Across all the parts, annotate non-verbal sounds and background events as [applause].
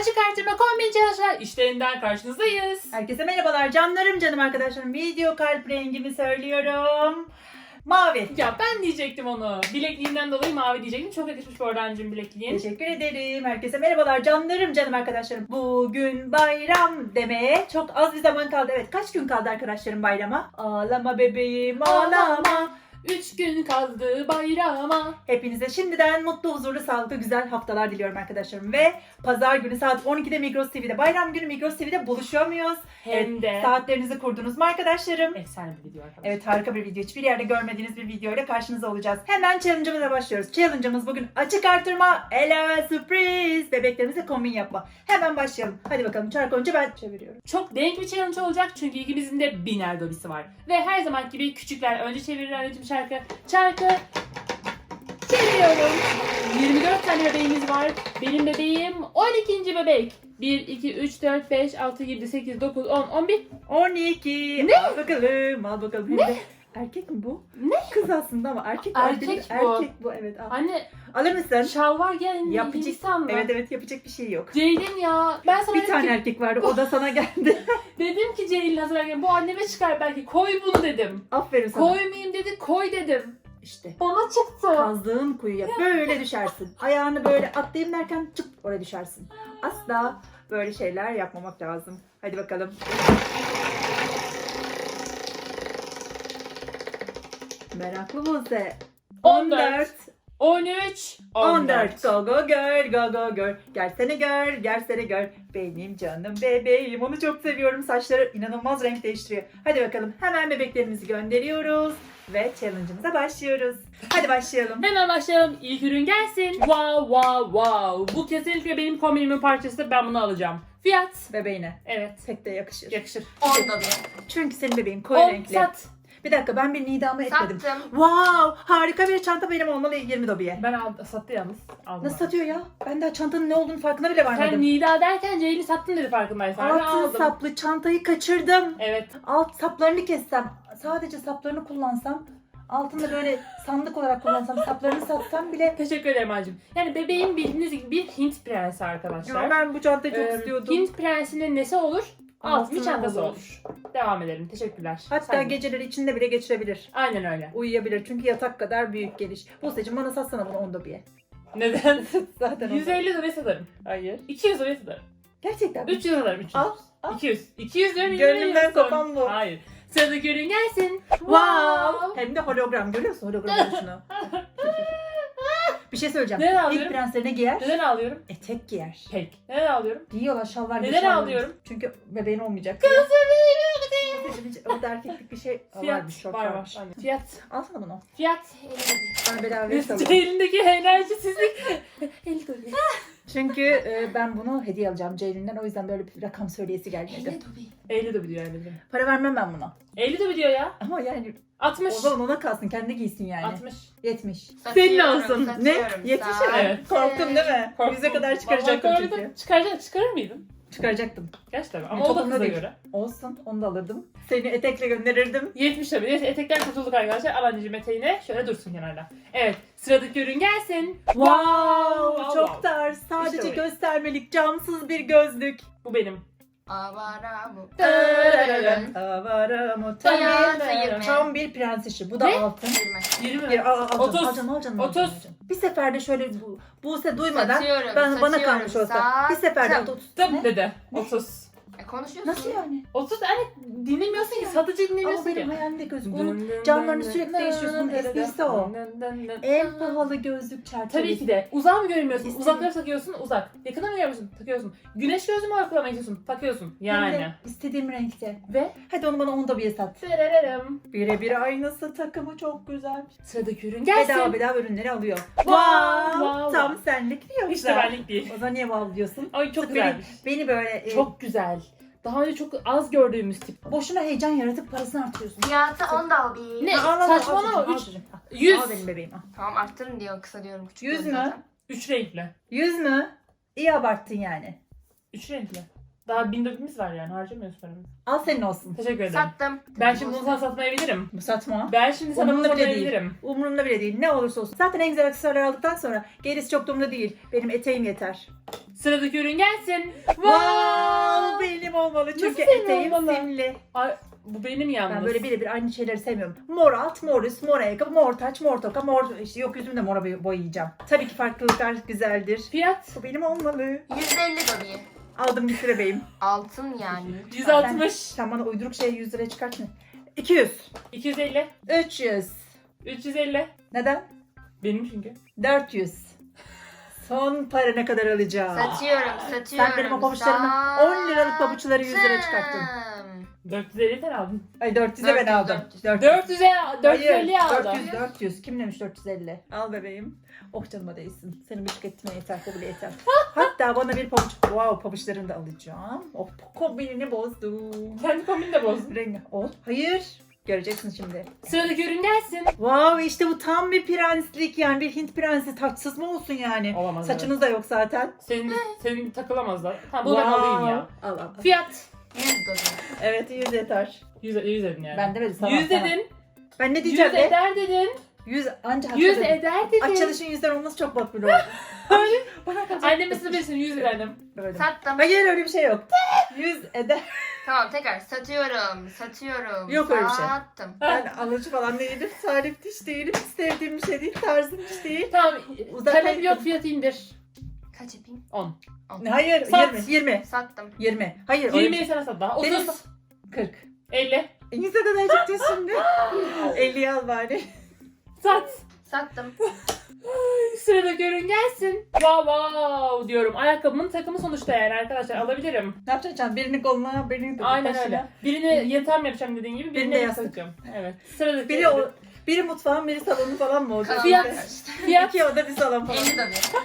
açık artırma kombin çalışlar işlerinden karşınızdayız. Herkese merhabalar canlarım canım arkadaşlarım. Video kalp rengimi söylüyorum. Mavi. Ya ben diyecektim onu. Bilekliğinden dolayı mavi diyecektim. Çok yakışmış anneciğim bilekliğin. Teşekkür ederim. Herkese merhabalar canlarım canım arkadaşlarım. Bugün bayram demeye çok az bir zaman kaldı. Evet kaç gün kaldı arkadaşlarım bayrama? Ağlama bebeğim ağlama. Ağlama. Üç gün kaldı bayrama. Hepinize şimdiden mutlu, huzurlu, sağlıklı, güzel haftalar diliyorum arkadaşlarım. Ve pazar günü saat 12'de Migros TV'de, bayram günü Migros TV'de buluşuyor muyuz? Hem de Saatlerinizi kurdunuz mu arkadaşlarım? efsane bir video arkadaşlar. Evet harika bir video. Hiçbir yerde görmediğiniz bir video ile karşınızda olacağız. Hemen challenge'ımıza başlıyoruz. Challenge'ımız bugün açık artırma, eleme sürpriz, bebeklerimize kombin yapma. Hemen başlayalım. Hadi bakalım çark önce ben çeviriyorum. Çok denk bir challenge olacak çünkü ikimizin de biner dobisi var. Ve her zaman gibi küçükler önce çevirir anneciğim şarkı. Çarkı çeviriyorum. 24 tane bebeğimiz var. Benim bebeğim 12. bebek. 1, 2, 3, 4, 5, 6, 7, 8, 9, 10, 11. 12. Ne? Al bakalım, al bakalım. De erkek mi bu? Ne? Kız aslında ama erkek Erkek değil. bu. Erkek bu evet. Al. Anne Alır mısın? şalvar gelin Yapacak- Hindistan'da. Evet evet yapacak bir şey yok. Ceylin ya. Ben sana Bir dedim, tane ki, erkek vardı o [laughs] da sana geldi. [laughs] dedim ki Ceylin hazırlarken bu anneme çıkar belki. Koy bunu dedim. Aferin sana. Koymayayım dedi koy dedim. İşte. Bana çıktı. Kazdığın kuyuya böyle düşersin. Ayağını böyle atlayayım derken çıp oraya düşersin. Asla böyle şeyler yapmamak lazım. Hadi bakalım. Meraklı Buse. 14. 13, 14. Go go girl, go go girl. Gelsene gör, gelsene gör. Benim canım bebeğim. Onu çok seviyorum. Saçları inanılmaz renk değiştiriyor. Hadi bakalım hemen bebeklerimizi gönderiyoruz. Ve challenge'ımıza başlıyoruz. Hadi başlayalım. Hemen başlayalım. İlk ürün gelsin. Wow wow wow. Bu kesinlikle benim kombinimin parçası. Ben bunu alacağım. Fiyat. Bebeğine. Evet. Pek de yakışır. Yakışır. Onda bir. Çünkü senin bebeğin koyu 10 renkli. sat. Bir dakika ben bir nidamı etmedim. Sattım. Wow harika bir çanta benim olmalı 20 dobiye. Ben aldı, sattı yalnız. Aldım Nasıl satıyor ya? Ben daha çantanın ne olduğunu farkına bile Sen varmadım. Nida derken Ceylin sattın dedi farkındaysan. Ben Altın aldım. saplı çantayı kaçırdım. Evet. Alt saplarını kessem, sadece saplarını kullansam, altında böyle sandık olarak kullansam, saplarını satsam bile Teşekkür ederim Acım. Yani bebeğim bildiğiniz gibi bir Hint prensi arkadaşlar. ya ben bu çantayı çok Ee, istiyordum. Hint prensinin nesi olur? Altın bir Altını çantası olur. olur. Devam edelim. Teşekkürler. Hatta Sen- geceleri içinde bile geçirebilir. Aynen öyle. Uyuyabilir çünkü yatak kadar büyük geliş. Buse'cim bana satsana bunu 10 dobiye. Neden? [laughs] Zaten 10 150 liraya satarım. Hayır. 200 liraya satarım. Gerçekten mi? 300 satarım. 300. Al, al. 200. 200 lira Gönlümden veriyorum. kopan bu. Hayır. Sıradaki ürün gelsin. Wow. Hem de hologram görüyor musun hologram oluşunu? [laughs] bir şey söyleyeceğim. Neden İlk alıyorum? prenslerine giyer, Neden ağlıyorum? etek giyer. Pek. Neden ağlıyorum? Giyiyorlar şalvar Neden ağlıyorum? Çünkü bebeğin olmayacak. O da erkeklik bir şey Fiyat varmış, şort var varmış. var. Aynen. Fiyat. Alsana bunu. Fiyat. Bana bedava verirsen alırım. Ceylin'deki enerjisizlik. [laughs] 50 dolar. Çünkü e, ben bunu hediye alacağım Ceylin'den. O yüzden böyle bir rakam söyleyesi gelmedi. 50 de diyor yani. Para vermem ben buna. 50 de diyor ya. Ama yani 60. o zaman ona kalsın. Kendi giysin yani. 60. 70. Senin olsun. Ne? 70 mi? Evet. Korktun değil mi? Korktum. Yüze kadar çıkaracaktım Vallahi çünkü. gördüm. Çıkaracak, çıkarır mıydın? Çıkaracaktım. Gerçekten mi? E, Ama o da topumda kıza değil. göre. Olsun. Onu da alırdım. Seni etekle gönderirdim. 70 tabii. Neyse etekten kurtulduk arkadaşlar. Al anneciğim eteğine. Şöyle dursun kenarda. Evet. Sıradaki ürün gelsin. Wow, çok wow. tarz. Sadece İşte bu. göstermelik, camsız bir gözlük. Bu benim. Avara bu. Avara tam bir, sayırma. tam bir prens işi. Bu da Ne? altın. 20 mi? Bir, al, al, al, Otuz. canım, al canım, al canım, al Otuz. canım, al canım. Bir seferde şöyle bu, Buse duymadan Satıyorum, ben, bana satıyorum. kalmış olsa. Bir seferde Sattım. 30. Tıp dedi. Ne? 30. E, konuşuyorsun. Nasıl yani? 30 hani dinlemiyorsun ki. Satıcı Ama dinlemiyorsun benim ki. hayalimde gözlük. Onun camlarını sürekli değiştiriyorsun. Esprisi o. En pahalı gözlük çerçevesi. Tabii ki de. Uzağa mı görünmüyorsun? İstedim. Uzaklara takıyorsun, uzak. Yakına mı görüyorsun? Takıyorsun. Güneş gözlüğü mü uygulamak istiyorsun? Takıyorsun. Hem de Yani. istediğim renkte. Ve Hadi onu bana onda bir sat. Tererem. Birebir aynısı takımı çok güzel. Sıradaki ürün gelsin. Bedava bedava ürünleri alıyor. Wow, Wow. Tam senlik diyor. Hiç de benlik değil. O zaman niye wow diyorsun? Ay çok Beni- güzelmiş. Beni böyle e, Çok güzel. Daha önce çok az gördüğümüz tip. boşuna heyecan yaratıp parasını artırıyorsun. Fiyatı 10 da bir. Ne? Al, al, al, al Saçmalama, çocuğum, al üç- çocuğum, al. 100. Al benim bebeğim al. Tamam arttırın diyor kısa diyorum. Küçük Yüz diyorum mü? zaten. 3 renkli. Yüz mü? İyi abarttın yani. 3 renkli. Daha bin dördümüz var yani harcamıyoruz paramızı. Al senin olsun. Teşekkür ederim. Sattım. Ben şimdi bunu sana satmayabilirim. Bu satma. Ben şimdi sana bunu Umurumda bile değil. satmayabilirim. Umurumda bile değil. Ne olursa olsun. Zaten en güzel aksesuarlar aldıktan sonra gerisi çok da umurumda değil. Benim eteğim yeter. Sıradaki ürün gelsin. Wow, benim olmalı çünkü Nasıl senin eteğim olmalı? simli. Ay, bu benim yalnız. Ben böyle birebir aynı şeyleri sevmiyorum. Mor alt, mor üst, mor ayakkabı, mor taç, mor toka, mor işte yok yüzümü de mora boy- boyayacağım. Tabii ki farklılıklar güzeldir. Fiyat Bu benim olmalı. 150 dobi. Aldım gitti bebeğim. Altın yani. 160, Sen bana uyduruk şey 100 liraya çıkartma. 200. 250, 300. 350. Neden? Benim çünkü. 400. Son para ne kadar alacağım? Satıyorum, satıyorum. Sen benim o pabuçlarımı 10 liralık pabuçları 100 lira çıkarttın. Sattım. 450 sen aldın. Ay 400'e ben 400, aldım. 400. 400'e 450 Hayır, aldım. 400 400. Kim demiş 450? Al bebeğim. Oh canıma değsin. Senin buçuk etmeye yeter. Bu bile yeter. [laughs] Hatta bana bir pabuç. Wow pabuçlarını da alacağım. Oh kombinini bozdum. Kendi kombini de bozdun. Rengi. Oh. Hayır. Göreceksin şimdi. Sıradaki ürün gelsin. Wow işte bu tam bir prenslik yani bir Hint prensi taçsız mı olsun yani? Olamaz. Saçınız da yok zaten. Senin, [laughs] senin takılamazlar. Tamam bunu ben alayım ya. Al al. Fiyat. 100 dobi. Evet 100 yeter. 100, 100 dedin yani. Ben demedim sana. 100 sana. dedin. Ben ne 100 diyeceğim be? eder dedin. 100 ancak 100 açılış- eder dedin. Açılışın yüzden olması çok makbul oldu. [laughs] Bana kalacak. Anneme 100 ederdim. Öyle. Sattım. Hayır öyle bir şey yok. 100 eder. Tamam tekrar satıyorum, satıyorum. Yok öyle bir şey. Sattım. Ben alıcı falan değilim. Salip hiç değilim. Sevdiğim bir şey değil. Tarzım hiç değil. Tamam. Uzaktan Talep yok fiyat indir. Kaç yapayım? 10. Hayır Sat. 20. 20. Sattım. 20. Hayır. öyle bir 20'yi sana sat daha. Benim- 30. şey. 40. 50. E, 100'e kadar çıktı şimdi. [laughs] 50'yi al bari. Sat. Sattım. Sıradaki ürün gelsin. Wow wow diyorum. Ayakkabımın takımı sonuçta yani arkadaşlar alabilirim. Ne yapacaksın? Birini koluna, birini de Aynen başına. öyle. Birini yatağım yapacağım dediğin gibi Birini birini de de yastık. satacağım. Evet. Sıradaki Biri, o, biri mutfağın, biri salonu falan mı olacak? Fiyat. İşte. Fiyat. İki oda bir salon falan. 50 dobi. [laughs]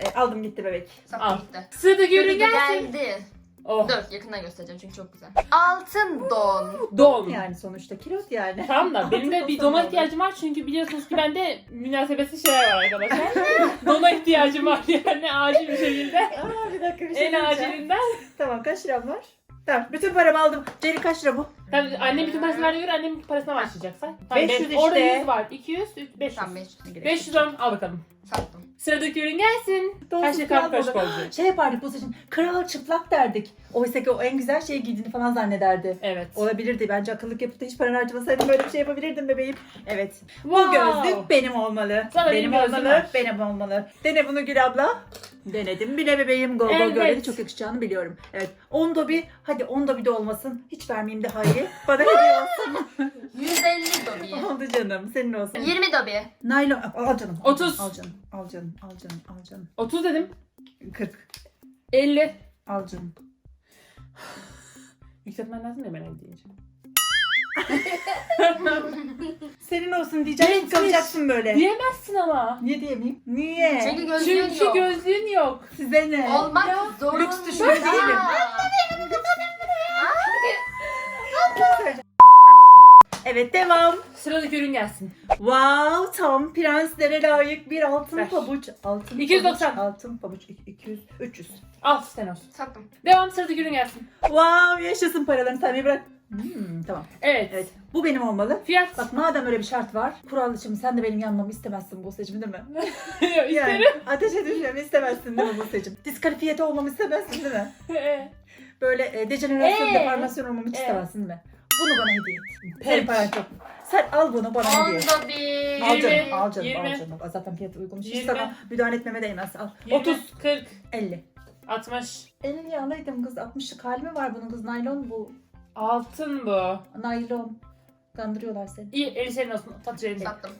E, aldım gitti bebek. Al. Sattım gitti. Sıradaki ürün Ürün gelsin. geldi. Oh. Dur yakından göstereceğim çünkü çok güzel. Altın don. Don. Yani sonuçta kilot yani. Tamam da [laughs] benim de bir dona ihtiyacım var çünkü biliyorsunuz ki bende münasebetsiz şeyler var arkadaşlar. [laughs] dona ihtiyacım var yani acil bir şekilde. Aa, bir dakika bir şey en diyeceğim. acilinden. Tamam kaç liram var? Tamam bütün paramı aldım. Ceri kaç lira bu? Tabii annem bütün parasını verdiğine göre annemin parasına başlayacaksa. Tamam, 500 beş- Orada işte. 100 var. 200, 500. Tamam 500. 500 on al bakalım. Sattım. Sıradaki ürün gelsin. Her şey oldu. oldu. Şey yapardık bu seçim. Kral çıplak derdik. Oysa ki o en güzel şeyi giydiğini falan zannederdi. Evet. Olabilirdi. Bence akıllık yapıp da hiç paranı harcamasaydım böyle bir şey yapabilirdim bebeğim. Evet. Bu Wow. gözlük benim olmalı. Sana benim olmalı. var. Benim olmalı. Dene bunu Gül abla. Denedim bile bebeğim. Gol gol Evet. göreli çok yakışacağını biliyorum. Evet. 10 dobi. Hadi 10 dobi de olmasın. Hiç vermeyeyim daha iyi. Bana hediye olsun. 150 dobi. Oldu canım. Senin olsun. 20 dobi. Naylon. Al canım. al 30. canım, Al canım. Al canım. Al canım. Al canım. 30 dedim. 40. 50. Al canım. [sighs] Yükseltmen lazım ya ben ev deyince. [laughs] Senin olsun diyeceğim. Yetmiş. Kalacaksın böyle. Diyemezsin ama. Niye diyemeyeyim? Niye? Çünkü gözlüğün Çünkü yok. gözlüğün yok. Size ne? Olmak zorunda. lüks düşman değilim. Evet devam. Sıradaki ürün gelsin. Wow tam prenslere layık bir altın Ver. pabuç. Altın 290. pabuç. Altın pabuç. İ- 200. 300. Al sen olsun. Sattım. Devam sıradaki ürün gelsin. Wow yaşasın paralarını sen bırak. Hmm, tamam. Evet. Evet. Bu benim olmalı. Fiyat. Bak madem öyle bir şart var. Kural için sen de benim yanmamı istemezsin bu seçim değil mi? [laughs] İsterim. Yani ateşe düşmemi istemezsin değil mi bu seçim? Diskalifiyete olmamı istemezsin değil mi? [laughs] Böyle e, dejenerasyon, Ee? deformasyon olmamı hiç Ee? istemezsin değil mi? Bunu bana hediye et. Peki. çok. Sen al bunu bana 10 hediye et. dobi. Al canım, al canım, al canım. Zaten fiyatı uygunmuş. Hiç Yirmi. sana müdahale etmeme değmez. Al. 30, 30, 40, 50. 60. 50 alaydım kız. 60'lık hali mi var bunun kız? Naylon bu. Altın bu. Naylon. Kandırıyorlar seni. İyi, eli senin olsun. Tatlı elini. Sattım.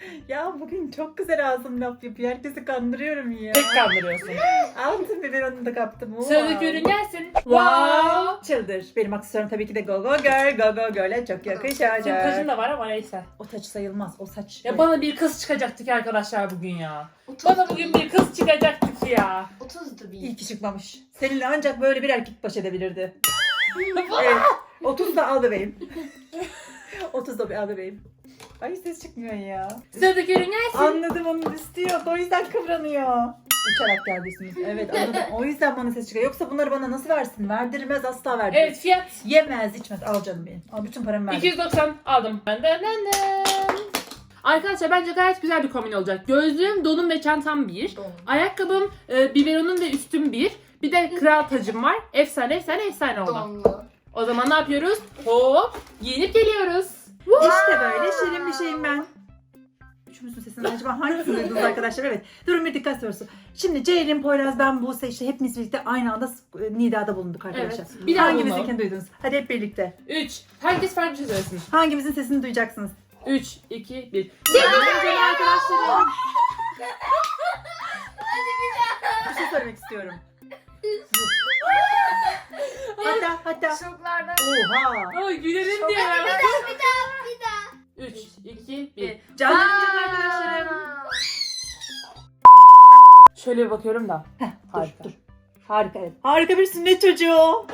[laughs] Ya bugün çok güzel ağzım laf yapıyor. Herkesi kandırıyorum ya. Tek kandırıyorsun. [laughs] Altın biberonunu da kaptım. Wow. Sıradaki ürün gelsin. Wow. Çıldır. Benim aksesuarım tabii ki de Go Go Girl. Go Go Girl'e çok Senin yakışacak. taşın da var ama neyse. O taç sayılmaz. O saç. Ya bana bir kız çıkacaktı ki arkadaşlar bugün ya. 30 Bana bugün bir kız çıkacaktı ki ya. 30 dobi. İyi ki çıkmamış. Seninle ancak böyle bir erkek baş edebilirdi. [laughs] evet. 30 da al bebeğim. 30 da bir al bebeğim. Ay ses çıkmıyor ya. Sıradaki ürün gelsin. Anladım onu istiyor. O yüzden kıvranıyor. Uçarak geldiysiniz. Evet anladım. O yüzden bana ses çıkıyor. Yoksa bunları bana nasıl versin? Verdirmez asla verdirmez. Evet fiyat Yemez içmez. Al canım benim. Al bütün paramı ver. 290 aldım. Ben de. Arkadaşlar bence gayet güzel bir kombin olacak. Gözlüğüm, donum ve çantam bir. Don. Ayakkabım, e, biberonum ve üstüm bir. Bir de kral tacım var. Efsane efsane efsane oldu. Donlu. O zaman ne yapıyoruz? Hop giyinip geliyoruz. İşte böyle şirin bir şeyim ben. Üçümüzün sesini acaba hangisini duydunuz arkadaşlar? Evet. Durun bir dikkat sorusu. Şimdi Ceylin, Poyraz, ben, Buse işte hepimiz birlikte aynı anda e, Nida'da bulunduk arkadaşlar. Evet. Bir daha Hangimizinkini duydunuz? Hadi hep birlikte. 3. Herkes farklı bir şey söylesin. Hangimizin sesini duyacaksınız? 3, 2, 1. Sevgili arkadaşlarım. Bir şey söylemek istiyorum. hatta hatta. Şoklardan. Oha. Ay gülerim diye. Bir daha bir daha Şöyle bir bakıyorum da. Heh, dur, Harika. dur. Harika evet. Harika bir sünnet çocuğu.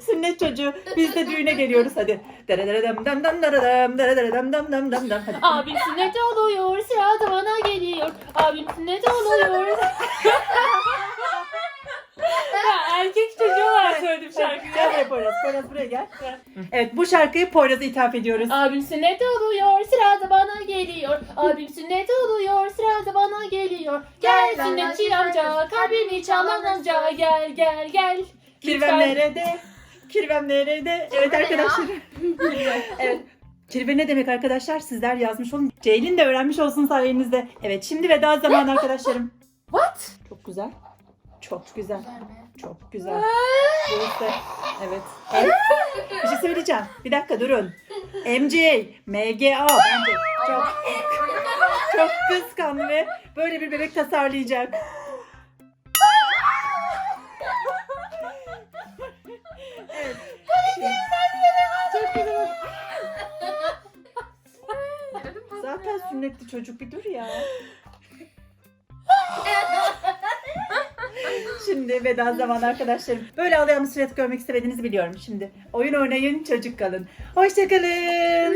[laughs] sünnet çocuğu. Biz de düğüne geliyoruz hadi. Deredem dam dam deredem deredem dam dam dam dam. Hadi. Abim sünnet oluyor, sıra da bana geliyor. Abim sünnet oluyor. ya erkek çocuğu olarak söyledim Gel şarkıyı. buraya Poyraz. Poyraz buraya gel. Evet bu şarkıyı Poyraz'a ithaf ediyoruz. Abim sünnet oluyor, sıra da bana geliyor. Abim sünnet oluyor, sıra da bana geliyor. Gel Gel, sünnetçi gel, amca, kalbimi çalan amca. Gel gel gel. Lütfen. nerede? Kirven nerede? Evet arkadaşlar. [laughs] evet. Kirve ne demek arkadaşlar? Sizler yazmış olun. Ceylin de öğrenmiş olsun sayenizde. Evet şimdi veda zamanı arkadaşlarım. What? Çok güzel. Çok güzel. Çok güzel. Burası. Evet. evet. Bir şey söyleyeceğim. Bir dakika durun. MJ, MGA bence çok çok kıskandı ve böyle bir bebek tasarlayacak. evet. Çok güzel. Zaten sünnetli çocuk bir dur ya. Şimdi veda zamanı arkadaşlarım. Böyle ağlayan bir suret görmek istemediğinizi biliyorum şimdi. Oyun oynayın, çocuk kalın. Hoşçakalın.